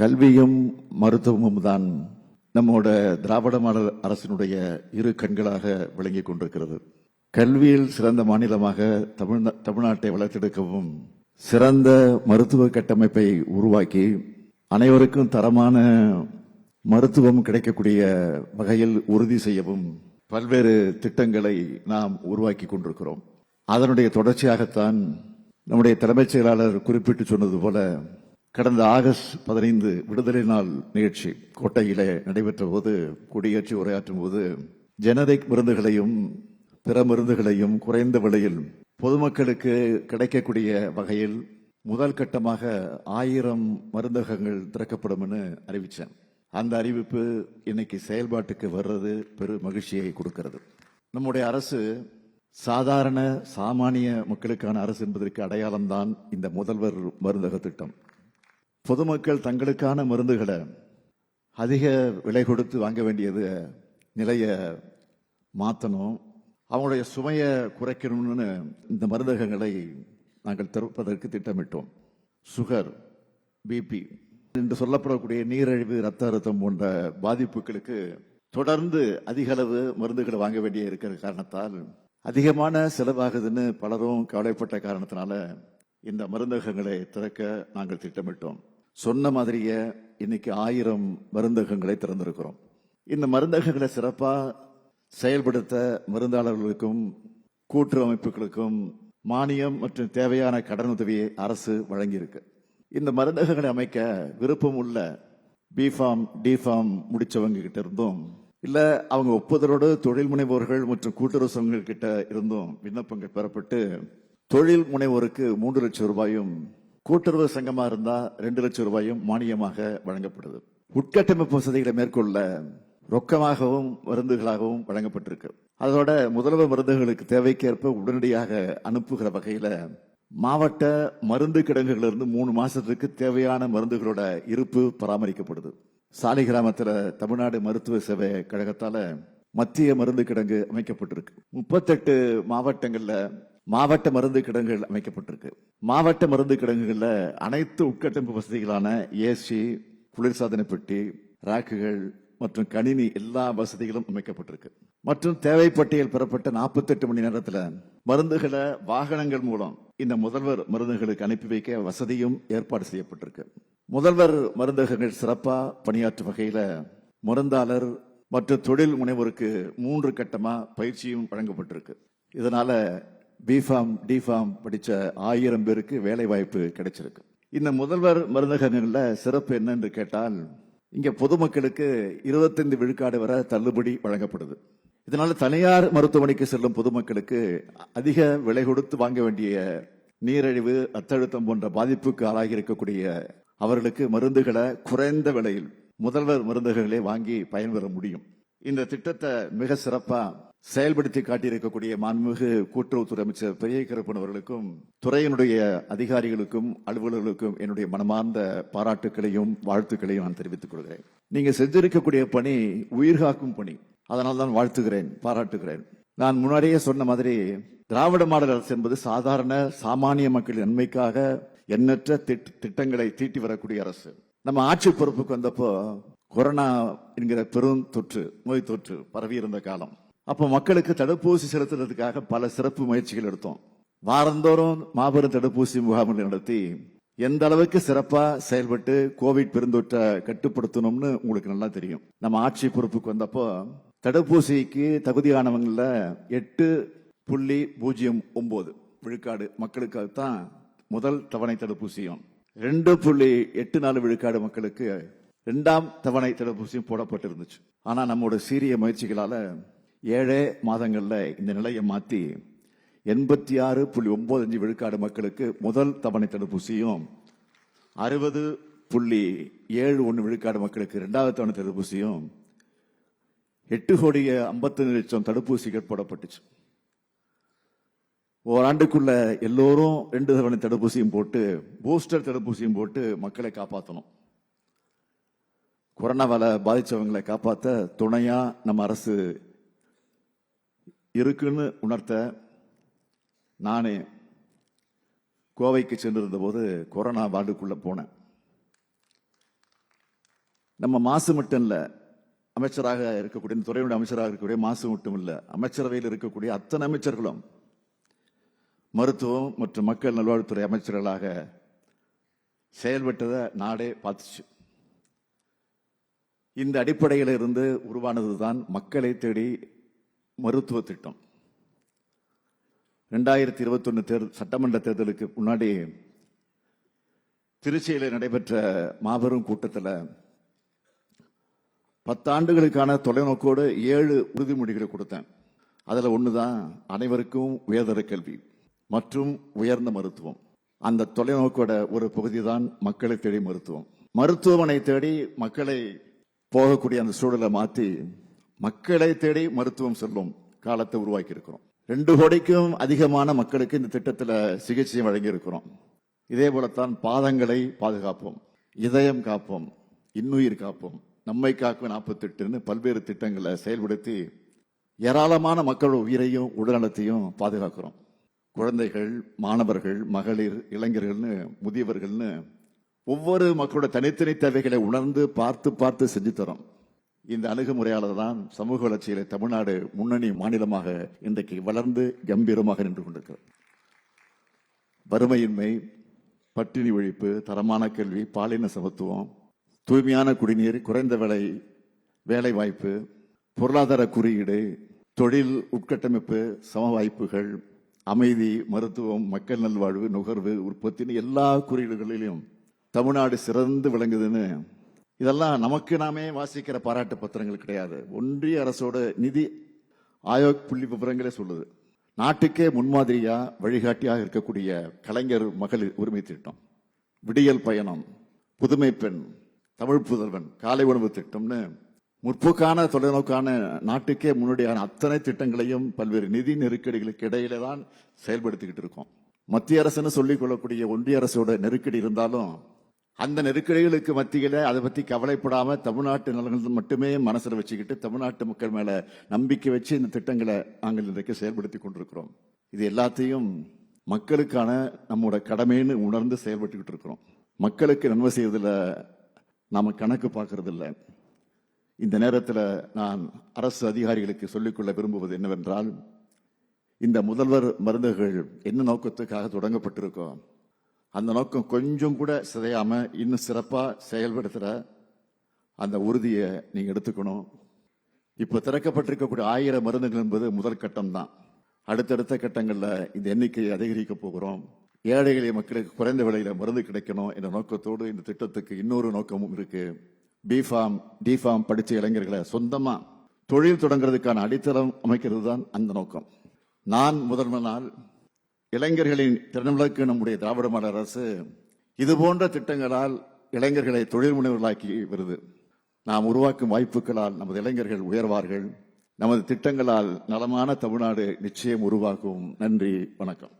கல்வியும் மருத்துவமும் தான் நம்மோட திராவிட மாடல் அரசினுடைய இரு கண்களாக விளங்கிக் கொண்டிருக்கிறது. கல்வியில் சிறந்த மாநிலமாக தமிழ்நா தமிழ்நாட்டை வளர்த்தெடுக்கவும் சிறந்த மருத்துவ கட்டமைப்பை உருவாக்கி அனைவருக்கும் தரமான மருத்துவம் கிடைக்கக்கூடிய வகையில் உறுதி செய்யவும் பல்வேறு திட்டங்களை நாம் உருவாக்கி கொண்டிருக்கிறோம். அதனுடைய தொடர்ச்சியாகத்தான் நம்முடைய தலைமைச் செயலாளர் குறிப்பிட்டு சொன்னது போல கடந்த ஆகஸ்ட் பதினைந்து விடுதலை நாள் நிகழ்ச்சி கோட்டையிலே நடைபெற்ற போது கொடியேற்றி உரையாற்றும் போது ஜெனரிக் மருந்துகளையும் பிற மருந்துகளையும் குறைந்த விலையில் பொதுமக்களுக்கு கிடைக்கக்கூடிய வகையில் முதல் கட்டமாக ஆயிரம் மருந்தகங்கள் திறக்கப்படும் என அறிவித்தேன் அந்த அறிவிப்பு இன்னைக்கு செயல்பாட்டுக்கு வர்றது பெரு மகிழ்ச்சியை கொடுக்கிறது. நம்முடைய அரசு சாதாரண சாமானிய மக்களுக்கான அரசு என்பதற்கு அடையாளம்தான் இந்த முதல்வர் மருந்தக திட்டம். பொதுமக்கள் தங்களுக்கான மருந்துகளை அதிக விலை கொடுத்து வாங்க வேண்டியது நிலையை மாற்றணும் அவங்களுடைய சுமையை குறைக்கணும்னு இந்த மருந்தகங்களை நாங்கள் திறப்பதற்கு திட்டமிட்டோம். சுகர் பிபி என்று சொல்லப்படக்கூடிய நீரிழிவு ரத்த அழுத்தம் போன்ற பாதிப்புகளுக்கு தொடர்ந்து அதிக அளவு மருந்துகளை வாங்க வேண்டிய இருக்கிற காரணத்தால் அதிகமான செலவாகுதுன்னு பலரும் கவலைப்பட்ட காரணத்தினால இந்த மருந்தகங்களை திறக்க நாங்கள் திட்டமிட்டோம். சொன்ன மாதிரியே இன்னைக்கு ஆயிரம் மருந்தகங்களை திறந்திருக்கிறோம். இந்த மருந்தகங்களை சிறப்பாக செயல்படுத்த மருந்தாளர்களுக்கும் கூட்டு அமைப்புகளுக்கும் மானியம் மற்றும் தேவையான கடன் உதவியை அரசு வழங்கியிருக்கு. இந்த மருந்தகங்களை அமைக்க விருப்பம் உள்ள பிஃபார்ம் டிஃபார்ம் முடிச்சவங்க கிட்ட இருந்தும் இல்ல அவங்க ஒப்புதலோடு தொழில் முனைவோர்கள் மற்றும் கூட்டுறவு சங்கங்கள் கிட்ட இருந்தும் விண்ணப்பங்கள் பெறப்பட்டு தொழில் முனைவோருக்கு மூன்று லட்சம் ரூபாயும் கூட்டுறவு சங்கமா இருந்தா ரெண்டு லட்சம் ரூபாயும் மானியமாக வழங்கப்படுது. உட்கட்டமைப்பு வசதிகளை மேற்கொள்ள ரொக்கமாகவும் மருந்துகளாகவும் வழங்கப்பட்டிருக்கு. அதோட முதல்வர் மருந்துகளுக்கு தேவைக்கேற்ப உடனடியாக அனுப்புகிற வகையில மாவட்ட மருந்து கிடங்குகளிலிருந்து மூணு மாசத்துக்கு தேவையான மருந்துகளோட இருப்பு பராமரிக்கப்படுது. சாலை கிராமத்தில் தமிழ்நாடு மருத்துவ சேவை கழகத்தால மத்திய மருந்து கிடங்கு அமைக்கப்பட்டிருக்கு. முப்பத்தெட்டு மாவட்டங்களில் மாவட்ட மருந்து கிடங்குகள் அமைக்கப்பட்டிருக்கு. மாவட்ட மருந்து கிடங்குகளில் அனைத்து உட்கட்டமைப்பு வசதிகளான ஏசி குளிர்சாதன பெட்டி ராக்குகள் மற்றும் கணினி எல்லா வசதிகளும் அமைக்கப்பட்டிருக்கு. மற்றும் தேவைப்பட்டியல் பெறப்பட்ட 48 மணி நேரத்தில் மருந்துகளை வாகனங்கள் மூலம் இந்த முதல்வர் மருந்துகளுக்கு அனுப்பி வைக்க வசதியும் ஏற்பாடு செய்யப்பட்டிருக்கு. முதல்வர் மருந்தகங்கள் சிறப்பாக பணியாற்றும் வகையில் மருந்தாளர் மற்றும் தொழில் முனைவோருக்கு மூன்று கட்டமாக பயிற்சியும் வழங்கப்பட்டிருக்கு. இதனால பிஃபார்ம் டிஃபார்ம் படித்த ஆயிரம் பேருக்கு வேலை வாய்ப்பு கிடைச்சிருக்கு. இந்த முதல்வர் மருந்தகங்களில் சிறப்பு என்னன்னு கேட்டால் இங்கே பொதுமக்களுக்கு இருபத்தைந்து விழுக்காடு வர தள்ளுபடி வழங்கப்படுது. இதனால தனியார் மருத்துவமனைக்கு செல்லும் பொதுமக்களுக்கு அதிக விலை கொடுத்து வாங்க வேண்டிய நீரிழிவு அத்தழுத்தம் போன்ற பாதிப்புக்கு ஆளாகி இருக்கக்கூடிய அவர்களுக்கு மருந்துகளை குறைந்த விலையில் முதல்வர் மருந்துகளே வாங்கி பயன்பெற முடியும். இந்த திட்டத்தை மிக சிறப்பாக செயல்படுத்தி காட்டியிருக்கக்கூடிய மாண்புமிகு கூட்டுறவுத்துறை அமைச்சர் பெரிய கருப்பன் அவர்களுக்கும் துறையினுடைய அதிகாரிகளுக்கும் அலுவலர்களுக்கும் என்னுடைய மனமார்ந்த பாராட்டுக்களையும் வாழ்த்துக்களையும் நான் தெரிவித்துக் கொள்கிறேன். நீங்க செஞ்சிருக்கக்கூடிய பணி உயிர்காக்கும் பணி. அதனால் தான் வாழ்த்துகிறேன் பாராட்டுகிறேன். நான் முன்னாடியே சொன்ன மாதிரி திராவிட மாடல் அரசு என்பது சாதாரண சாமானிய மக்களின் நன்மைக்காக எண்ணற்ற திட்டங்களை தீட்டி வரக்கூடிய அரசு. நம்ம ஆட்சி பொறுப்புக்கு வந்தப்போ கொரோனா என்கிற பெரும் தொற்று நோய் தொற்று பரவி இருந்த காலம். அப்போ மக்களுக்கு தடுப்பூசி செலுத்துறதுக்காக பல சிறப்பு முயற்சிகள் எடுத்தோம். வாரந்தோறும் மாபெரும் தடுப்பூசி முகாம்கள் நடத்தி எந்த அளவுக்கு சிறப்பா செயல்பட்டு கோவிட் பெருந்தொற்றை கட்டுப்படுத்தணும்னு உங்களுக்கு நல்லா தெரியும். நம்ம ஆட்சி பொறுப்புக்கு வந்தப்போ தடுப்பூசிக்கு தகுதியானவங்கள எட்டு புள்ளி பூஜ்ஜியம் ஒன்பது விழுக்காடு மக்களுக்காக தான் முதல் தவணை தடுப்பூசியும் ரெண்டு புள்ளி எட்டு நாலு விழுக்காடு மக்களுக்கு ரெண்டாம் தவணை தடுப்பூசியும் போடப்பட்டிருந்துச்சு. ஆனா நம்மோட சீரிய முயற்சிகளால ஏழே மாதங்களில் இந்த நிலையை மாற்றி எண்பத்தி ஆறு புள்ளி ஒன்பது அஞ்சு விழுக்காடு மக்களுக்கு முதல் தவணை தடுப்பூசியும் அறுபது புள்ளி ஏழு ஒன்று விழுக்காடு மக்களுக்கு ரெண்டாவது தவணை தடுப்பூசியும் எட்டு கோடிய ஐம்பத்தஞ்சு லட்சம் தடுப்பூசிகள் போடப்பட்டுச்சு. ஓராண்டுக்குள்ள எல்லோரும் ரெண்டு தவணை தடுப்பூசியும் போட்டு பூஸ்டர் தடுப்பூசியும் போட்டு மக்களை காப்பாற்றணும் கொரோனாவால் பாதித்தவங்களை காப்பாற்ற துணையாக நம்ம அரசு இருக்குன்னு உணர்த்த நானே கோவைக்கு சென்றிருந்த போது கொரோனா வார்டுக்குள்ளே போனேன். நம்ம மாசு மட்டும் இல்லை அமைச்சராக இருக்கக்கூடிய இந்த துறையுடைய அமைச்சராக இருக்கக்கூடிய மாசு மட்டும் இல்லை அமைச்சரவையில் இருக்கக்கூடிய அத்தனை அமைச்சர்களும் மருத்துவம் மற்றும் மக்கள் நல்வாழ்வுத்துறை அமைச்சர்களாக செயல்பட்டதை நாடே பார்த்துச்சு. இந்த அடிப்படையில் இருந்து உருவானது தான் மக்களை தேடி மருத்துவ திட்டம். ரெண்டாயிரத்தி இருபத்தொன்னு தேர்தல் சட்டமன்ற தேர்தலுக்கு முன்னாடி திருச்சியில் நடைபெற்ற மாபெரும் கூட்டத்தில் பத்தாண்டுகளுக்கான தொலைநோக்கோடு ஏழு உறுதிமொழிகளை கொடுத்தேன். அதில் ஒன்று தான் அனைவருக்கும் உயர்தர கல்வி மற்றும் உயர்ந்த மருத்துவம். அந்த தொலைநோக்கோட ஒரு பகுதி தான் மக்களை தேடி மருத்துவம். மருத்துவமனை தேடி மக்களை போகக்கூடிய அந்த சூழலை மாற்றி மக்களை தேடி மருத்துவம் செல்லும் காலத்தை உருவாக்கி இருக்கிறோம் ரெண்டு கோடிக்கும் அதிகமான மக்களுக்கு இந்த திட்டத்தில் சிகிச்சை வழங்கி இருக்கிறோம் இதே போலத்தான் பாதங்களை பாதுகாப்போம் இதயம் காப்போம் இன்னுயிர் காப்போம். நம்மை காக்கும் நாற்பத்தெட்டுன்னு பல்வேறு திட்டங்களை செயல்படுத்தி ஏராளமான மக்களோட உயிரையும் உடல்நலத்தையும் பாதுகாக்கிறோம். குழந்தைகள் மாணவர்கள் மகளிர் இளைஞர்கள்னு முதியவர்கள்னு ஒவ்வொரு மக்களோட தனித்தனி தேவைகளை உணர்ந்து பார்த்து பார்த்து செஞ்சு தரோம். இந்த அணுகுமுறையால தான் சமூக வளர்ச்சியில தமிழ்நாடு முன்னணி மாநிலமாக இன்றைக்கு வளர்ந்து கம்பீரமாக நின்று கொண்டிருக்கிறது. வறுமையின்மை பட்டினி ஒழிப்பு தரமான கல்வி பாலின சமத்துவம் தூய்மையான குடிநீர் குறைந்த விலை வேலை வாய்ப்பு பொருளாதார குறியீடு தொழில் உட்கட்டமைப்பு சம வாய்ப்புகள் அமைதி மருத்துவம் மக்கள் நல்வாழ்வு நுகர்வு உற்பத்தின்னு எல்லா குறியீடுகளிலும் தமிழ்நாடு சிறந்து விளங்குதுன்னு இதெல்லாம் நமக்கு நாமே வாசிக்கிற பாராட்டு பத்திரங்கள் கிடையாது. ஒன்றிய அரசோட நிதி ஆயோக் புள்ளி விவரங்களே சொல்லுது. நாட்டுக்கே முன்மாதிரியா வழிகாட்டியாக இருக்கக்கூடிய கலைஞர் மகளிர் உரிமை திட்டம். விடியல் பயணம் புதுமை பெண் தமிழ் புதல்வன் காலை உணவு திட்டம்னு முற்போக்கான தொலைநோக்கான நாட்டுக்கே முன்னோடியான அத்தனை திட்டங்களையும் பல்வேறு நிதி நெருக்கடிகளுக்கு இடையில தான் செயல்படுத்திக்கிட்டு இருக்கோம். மத்திய அரசுன்னு சொல்லிக் கொள்ளக்கூடிய ஒன்றிய அரசோட நெருக்கடி இருந்தாலும் அந்த நெருக்கடிகளுக்கு மத்தியில் அதை பத்தி கவலைப்படாம தமிழ்நாட்டு நலன்கள் மட்டுமே மனசில் வச்சுக்கிட்டு தமிழ்நாட்டு மக்கள் மேல நம்பிக்கை வச்சு இந்த திட்டங்களை நாங்கள் இன்றைக்கு செயல்படுத்தி கொண்டிருக்கிறோம். இது எல்லாத்தையும் மக்களுக்கான நம்மோட கடமைன்னு உணர்ந்து செயல்பட்டுக்கிட்டு இருக்கிறோம். மக்களுக்கு நன்மை செய்வதில் நாம் கணக்கு பார்க்கறதில்ல. இந்த நேரத்தில் நான் அரசு அதிகாரிகளுக்கு சொல்லிக்கொள்ள விரும்புவது என்னவென்றால் இந்த முதல்வர் மருந்துகள் என்ன நோக்கத்துக்காக தொடங்கப்பட்டிருக்கோம்? அந்த நோக்கம் கொஞ்சம் கூட சிதையாமல் இன்னும் சிறப்பாக செயல்படுத்துகிற அந்த உறுதியை நீங்கள் எடுத்துக்கணும். இப்போ திறக்கப்பட்டிருக்கக்கூடிய ஆயிரம் மருந்துகள் என்பது முதல் கட்டம் தான். அடுத்தடுத்த கட்டங்களில் இந்த எண்ணிக்கையை அதிகரிக்க போகிறோம். ஏழை எளிய மக்களுக்கு குறைந்த விலையில் மருந்து கிடைக்கணும் என்ற நோக்கத்தோடு இந்த திட்டத்துக்கு இன்னொரு நோக்கமும் இருக்கு. பிஃபார்ம் டிஃபார்ம் படித்த இளைஞர்களை சொந்தமாக தொழில் தொடங்குறதுக்கான அடித்தளம் அமைக்கிறது தான் அந்த நோக்கம். நான் முதன்மை நாள் இளைஞர்களின் திறன்களுக்கு நம்முடைய திராவிட மாடல் அரசு இது போன்ற திட்டங்களால் இளைஞர்களை தொழில் முனைவர்களாக்கி வருது. நாம் உருவாக்கும் வாய்ப்புகளால் நமது இளைஞர்கள் உயர்வார்கள். நமது திட்டங்களால் நலமான தமிழ்நாடு நிச்சயம் உருவாக்கும் நன்றி வணக்கம்.